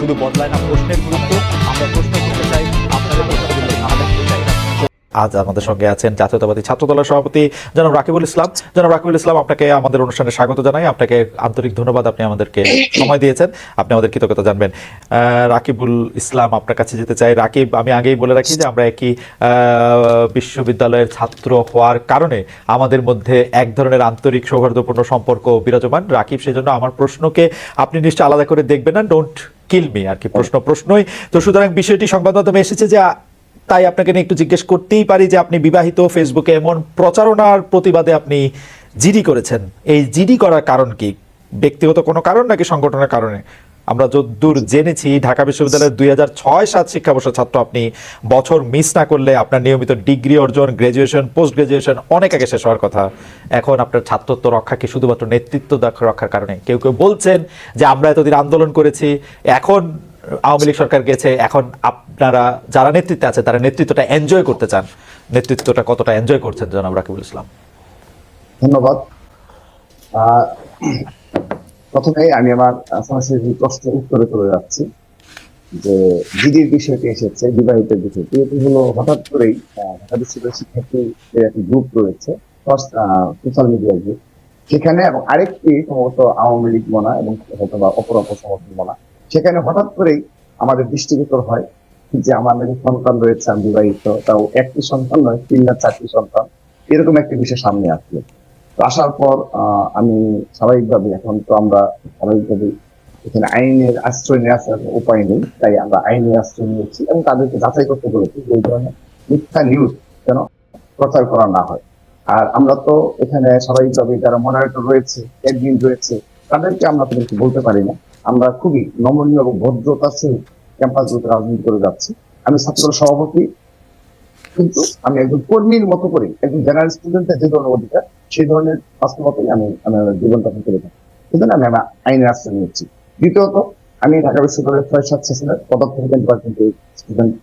শুধু বদলায় না, প্রশ্নের গুরুত্ব আমরা প্রশ্ন করতে চাই, আপনাদের আজ আমাদের সঙ্গে আছেন জাতীয়তাবাদী ছাত্র দলের সভাপতি জনাব রাকিবুল ইসলাম। জনাব রাকিবুল ইসলাম, আপনাকে আমাদের অনুষ্ঠানে স্বাগত জানাই। আপনাকে আন্তরিক ধন্যবাদ, আপনি আমাদেরকে সময় দিয়েছেন। আপনি আমাদের কৃতজ্ঞতা জানবেন। রাকিবুল ইসলাম, আপনার কাছে যেতে চাই। রাকিব, আমি আগেই বলে রাখি যে আমরা একই বিশ্ববিদ্যালয়ের ছাত্র হওয়ার কারণে আমাদের মধ্যে এক ধরনের আন্তরিক সৌহার্দ্যপূর্ণ সম্পর্ক বিরাজমান। রাকিব, সেজন্য আমার প্রশ্নকে আপনি নিশ্চয় আলাদা করে দেখবেন না। ডোন্ট কিল মি আর কি, প্রশ্ন প্রশ্নই। তো সুতরাং বিষয়টি সংবাদ মাধ্যমে এসেছে যে, তাই আপনাকে নিয়ে একটু জিজ্ঞেস করতেই পারি যে, আপনি বিবাহিত, ফেসবুকে এমন প্রচারণার প্রতিবাদে আপনি জিডি করেছেন। এই জিডি করার কারণ কি? ব্যক্তিগত কোনো কারণ নাকি সংগঠনের কারণে? আমরা যদ্দূর জেনেছি, ঢাকা বিশ্ববিদ্যালয়ের দুই হাজার ছয় সাত শিক্ষাবর্ষ ছাত্র আপনি বছর মিস না করলে আপনার নিয়মিত ডিগ্রি অর্জন গ্রাজুয়েশন পোস্ট গ্রাজুয়েশন অনেক আগে শেষ হওয়ার কথা। এখন আপনার ছাত্রত্ব রক্ষা কি শুধুমাত্র নেতৃত্ব রক্ষার কারণে? কেউ কেউ বলছেন যে আমরা এতদিন আন্দোলন করেছি, এখন আওয়ামী লীগ সরকার গেছে, এখন আপনারা যারা নেতৃত্বে আছে, তারা নেতৃত্বটা এনজয় করতে চান। নেতৃত্বটা কতটা এনজয় করছেন জনাব রাকিবুল ইসলাম ধন্যবাদ। প্রথমে আমি আমার সরাসরি প্রশ্নের উত্তরে চলে যাচ্ছি, যে জিডির বিষয়টি এসেছে, বিবাহিতের বিষয়টি। এটি হলো হঠাৎ করেই ঢাকা বিশ্ববিদ্যালয়ের শিক্ষার্থীদের একটি গ্রুপ রয়েছে সোশ্যাল মিডিয়া গ্রুপ সেখানে এবং আরেকটি সম্ভবত আওয়ামী লীগ মনা এবং হয়তো বা অপর অপর সমর্থন মনা সেখানে হঠাৎ করেই আমাদের দৃষ্টিগোচর হয় যে আমার নাকি সন্তান রয়েছে, আমি বিবাহিত, তাও একটি সন্তান নয়, তিন না চারটি সন্তান। এরকম একটি বিষয় সামনে আসলো। আসার পর আমি স্বাভাবিকভাবে এখন তো আমরা স্বাভাবিকভাবে এখানে আইনের আশ্রয় নেওয়ার কোনো উপায় নেই, তাই আমরা আইনের আশ্রয় নিয়েছি এবং তাদেরকে যাচাই করতে বলেছি যে এই ধরনের মিথ্যা নিউজ যেন প্রচার করা না হয়। আর আমরা তো এখানে স্বাভাবিকভাবে যারা মডারেটর রয়েছে অ্যাডমিন রয়েছে, তাদেরকে আমরা তাদেরকে বলতে পারি না। আমরা খুবই নমনীয় এবং ভদ্রতার সহিত ক্যাম্পাসগুলোতে রাজনীতি করে যাচ্ছি। আমি ছাত্র সভাপতি, কিন্তু আমি একজন কর্মীর মতো করে, একজন জেনারেল স্টুডেন্টের যে ধরনের অধিকার সেই ধরনের বাস্তবতাই আমি আমি আমার জীবনযাপন করে থাকি। কিন্তু আমি আমার আইনের আশ্রয় নিয়েছি দ্বিতীয়ত, আমি ঢাকা বিশ্ববিদ্যালয়ের ছয় সাত সেশনের পদার্থ বিজ্ঞান ডিপার্টমেন্টের স্টুডেন্ট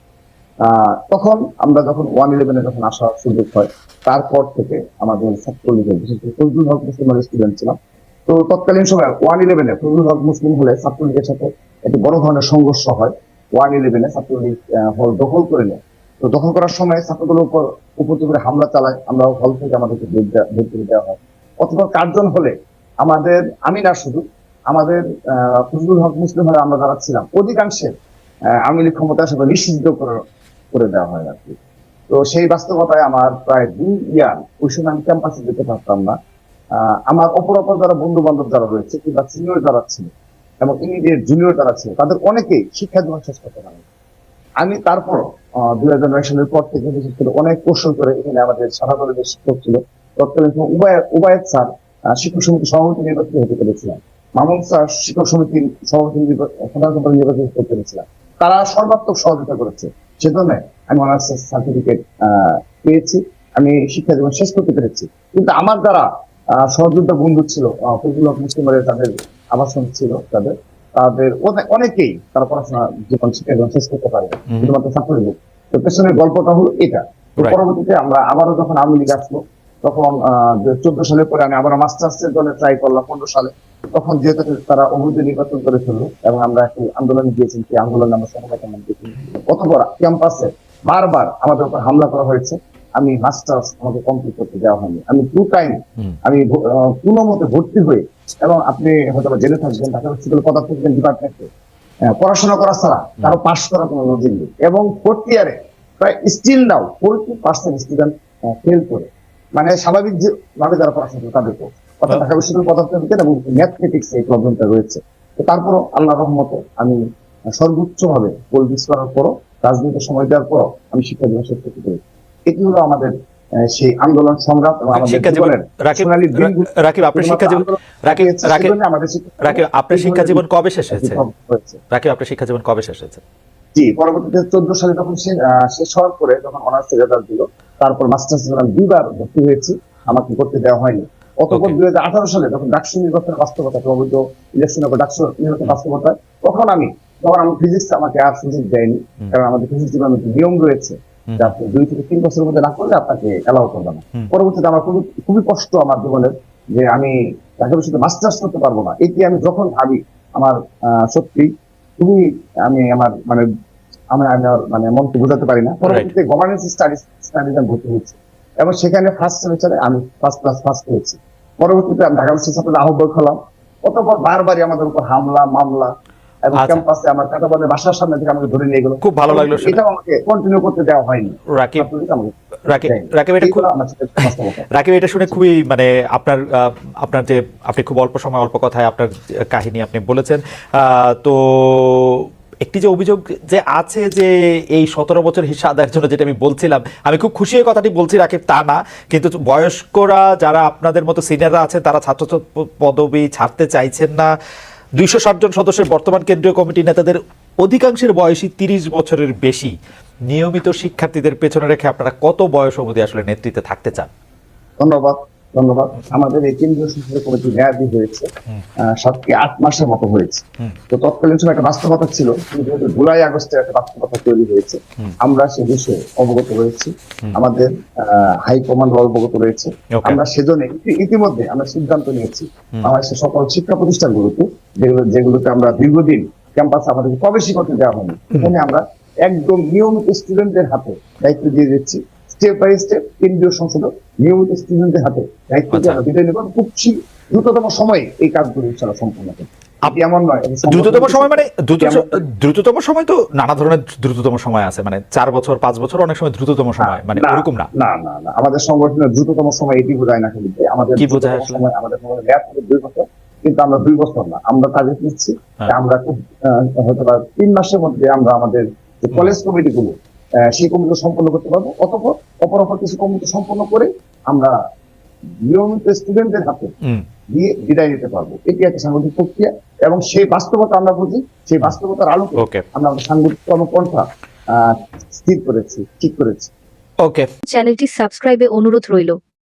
তখন আমরা যখন ওয়ান ইলেভেনে যখন আসার সুযোগ হয়, তারপর থেকে আমাদের ছাত্রলীগের, বিশেষ করে ফজলুল হক মুসলিমের স্টুডেন্ট ছিলাম। তো তৎকালীন সময় ওয়ান ইলেভেনে ফজলুল হক মুসলিম হলে ছাত্রলীগের সাথে একটি বড় ধরনের সংঘর্ষ হয়। ওয়ান ইলেভেনে ছাত্রলীগ হল দখল করে নেয়। তো দখল করার সময় ছাত্রগুলোর উপর উপর করে হামলা চালায়, আমরা হল থেকে আমাদেরকে বের দেওয়া হয়। অথবা কার্জন হলে আমাদের আমি না শুধু, আমাদের ফজলুল হক মুসলিম হলে আমরা যারা ছিলাম অধিকাংশের আওয়ামী লীগ ক্ষমতা আসলে নিষিদ্ধ করে দেওয়া হয় আর কি। তো সেই বাস্তবতায় আমার প্রায় দুই ইয়ার ওই সময় আমি ক্যাম্পাসে যেতে পারতাম না। আমার অপর অপর যারা বন্ধু বান্ধব যারা রয়েছে, কিংবা সিনিয়র যারা ছিল, এবং ইমিডিয়েট জুনিয়র যারা ছিল, তাদের অনেকেই শিক্ষা জীবন শেষ করতে পারে আমি তারপর দুই হাজার নয় সালের পর থেকে বিশেষ করে অনেক কৌশল করে এখানে আমাদের সারা কলেজের শিক্ষক ছিল। তৎকালীন সময় উবায়ত স্যার শিক্ষক সমিতি সভাপতি নির্বাচিত হতে পেরেছিলাম। মামুন স্যার শিক্ষক সমিতির সভাপতি প্রধান সম্পাদক নির্বাচিত হতে পেরেছিলাম। তারা সর্বাত্মক সহযোগিতা করেছে। সেজন্য আমি অনার্স সার্টিফিকেট পেয়েছি। আমি শিক্ষা জীবন শেষ করতে পেরেছি। কিন্তু আমার দ্বারা সহযোগিতা বন্ধু ছিল ফজলুল মুসলিমের তাদের আবাসন ছিল তাদের। তাদের অনে- অনেকেই তারা পড়াশোনা জীবন জীবন শেষ করতে পারে। শুধুমাত্র ছাত্রলীগ তো পেছনের গল্পটা হলো এটা। পরবর্তীতে আমরা আবারও যখন আওয়ামী লীগ আসলো তখন চোদ্দ সালের পরে আমি আবার মাস্টার্সের জন্য ট্রাই করলাম পনেরো সালে। তখন যেহেতু তারা অবৈধ নির্বাচন করে ফেলল এবং আমরা একটি আন্দোলন দিয়েছি সেই আন্দোলনে আমরা মান অথবা ক্যাম্পাসে বারবার আমাদের উপর হামলা করা হয়েছে। আমি মাস্টার্স আমাকে কমপ্লিট করতে দেওয়া হয়নি। আমি টু টাইম আমি কোনো মতে ভর্তি হয়ে এবং আপনি হয়তো জেনে থাকবেন ঢাকা বিশ্ববিদ্যালয় পদার্থ বিজ্ঞান ডিপার্টমেন্টে পড়াশোনা করা ছাড়া তারও পাশ করা কোনো নজির নেই। এবং ফোর্থ ইয়ারে প্রায় still now forty percent student fail করে। মানে স্বাভাবিক যে ভাবে যারা পড়াশোনা করে তাদেরকে অর্থাৎ ঢাকা বিশ্ববিদ্যালয় পদার্থ বিজ্ঞান এবং ম্যাথমেটিক্স এই প্রবলেমটা রয়েছে। তো তারপরও আল্লাহ রহমতে আমি সর্বোচ্চ ভাবে পলিটিক্স করার পরও রাজনীতির সময় দেওয়ার পরও আমি শিক্ষা শেষ করতে পেরেছি এটি হলো আমাদের সেই আন্দোলন সংগ্রাম রাকিব আপনার শিক্ষা জীবন রাকিব আপনার শিক্ষা জীবন কবে শেষ হয়েছে? রাকিব আপনার শিক্ষা জীবন কবে শেষ হয়েছে? জি পরবর্তীতে চোদ্দ সালে যখন শেষ হওয়ার পরে যখন অনার্স রেজাল্ট দিল তারপর মাস্টার্স আমি দুইবার ভর্তি হয়েছি আমাকে করতে দেওয়া হয়নি। অতপর দুই হাজার আঠারো সালে যখন ডাকসু নির্বাচনের বাস্তবতা অবৈধ ইলেকশন ডাকসু নির্বাচনের বাস্তবতা তখন আমি তখন আমি ফিজিক্স আমাকে আর সুযোগ দেয়নি কারণ আমাদের ফিজিক্স ডিপার্টমেন্টের নিয়ম রয়েছে। যে আপনি দুই থেকে তিন বছরের মধ্যে না করলে আপনাকে এলাও করবে না। পরবর্তীতে আমার খুবই খুবই কষ্ট আমার জীবনের যে আমি ঢাকা বিশ্ববিদ্যালয়ে মাস্টার্স করতে পারব না। এটি আমি যখন ভাবি আমার সত্যি খুবই আমি আমার মানে আমি আমি মানে মনকে বোঝাতে পারি না। পরবর্তীতে গভর্নেন্স স্টাডিজ স্টাডিজ আমি ভর্তি হয়েছি। এবং সেখানে ফার্স্ট সেমিস্টারে আমি ফার্স্ট ক্লাস ফার্স্ট হয়েছি। পরবর্তীতে আমি ঢাকা বিশ্ববিদ্যালয়ের আহ্বায়ক হলাম। অতপর বারবারই আমাদের উপর হামলা মামলা এবং আচ্ছা। ক্যাম্পাসে আমার কাটাবাদের বাসার সামনে থেকে আমাকে ধরে নিয়ে গেল। খুব ভালো লাগল। এটাও আমাকে কন্টিনিউ করতে দেওয়া হয়নি। রাকিব রাকিব এটা খুব এইগুলো আমার সাথে বাস্তবতা। রাকিব এটা শুনে খুবই মানে আপনার আপনার যে আপনি খুব অল্প সময় অল্প কথায় আপনার কাহিনী আপনি বলেছেন। তো একটি যে অভিযোগ যে আছে যে এই সতেরো বছর হিসাব আদায়ের জন্য যেটা আমি বলছিলাম আমি খুব খুশি হয়ে কথাটি বলছি রাকিব তা না। কিন্তু বয়স্করা যারা আপনাদের মতো সিনিয়ররা আছেন তারা ছাত্র পদবি ছাড়তে চাইছেন না। দুইশো ষাট জন সদস্যের বর্তমান কেন্দ্রীয় কমিটি নেতাদের অধিকাংশের বয়সী তিরিশ বছরের বেশি। নিয়মিত শিক্ষার্থীদের পেছনে রেখে আপনারা কত বয়স অবধি আসলে নেতৃত্বে থাকতে চান? ধন্যবাদ। ধন্যবাদ। আমাদের এই কেন্দ্রীয় সংসদীয় কমিটি মেয়াদি হয়েছে। সাত আট মাসের মতো হয়েছে। তো তৎকালীন সময় একটা বাস্তবতা ছিল যেহেতু জুলাই আগস্টে একটা বাস্তবতা তৈরি হয়েছে আমরা সে বিষয়ে অবগত রয়েছি। আমাদের হাইকমান্ড অবগত রয়েছে। আমরা সেজন্য ইতিমধ্যে আমরা সিদ্ধান্ত নিয়েছি। বাংলাদেশের সকল শিক্ষা প্রতিষ্ঠানগুলোতে যেগুলো যেগুলোতে আমরা দীর্ঘদিন ক্যাম্পাস আমাদের প্রবেশই করতে দেওয়া হয়নি এখানে আমরা একদম নিয়মিত স্টুডেন্টদের হাতে দায়িত্ব দিয়ে দিচ্ছি। স্টেপ বাই স্টেপ কেন্দ্রীয় সংসদ নিয়মিত স্টুডেন্টদের হাতে দায়িত্ব দিয়ে আচ্ছা। বিদায় নেব খুব দ্রুততম সময়ে এই কাজগুলো ইনশাল্লাহ সম্পূর্ণ করব আপ- এটি এমন নয় দ্রুততম সময় মানে দ্রুততম সময় তো নানা ধরনের দ্রুততম সময় আছে মানে চার বছর পাঁচ বছর অনেক সময় দ্রুততম সময় মানে ওরকম না না না না আমাদের সংগঠনের দ্রুততম সময় এটি বোঝায় না খালি আমাদের কি বোঝায়? সময় আমাদের দুই বছর কিন্তু আমরা দুই বছর না আমরা টার্গেট নিচ্ছি হ্যাঁ। আমরা খুব হয়তো তিন মাসের মধ্যে আমরা আমাদের কলেজ কমিটি গুলো সেই কমিটি সম্পন্ন করতে পারব। অতপর অপর অপর কিছু কমিটি সম্পন্ন করে আমরা নিয়মিত স্টুডেন্টদের হাতে দিয়ে বিদায় নিতে পারব। এটি একটা সাংগঠনিক প্রক্রিয়া এবং সেই বাস্তবতা আমরা বুঝি সেই বাস্তবতার আলোকে আমরা আমাদের সাংগঠনিক কর্মপন্থা আহ, স্থির করেছি ঠিক করেছি। ওকে চ্যানেলটি সাবস্ক্রাইবে অনুরোধ রইল।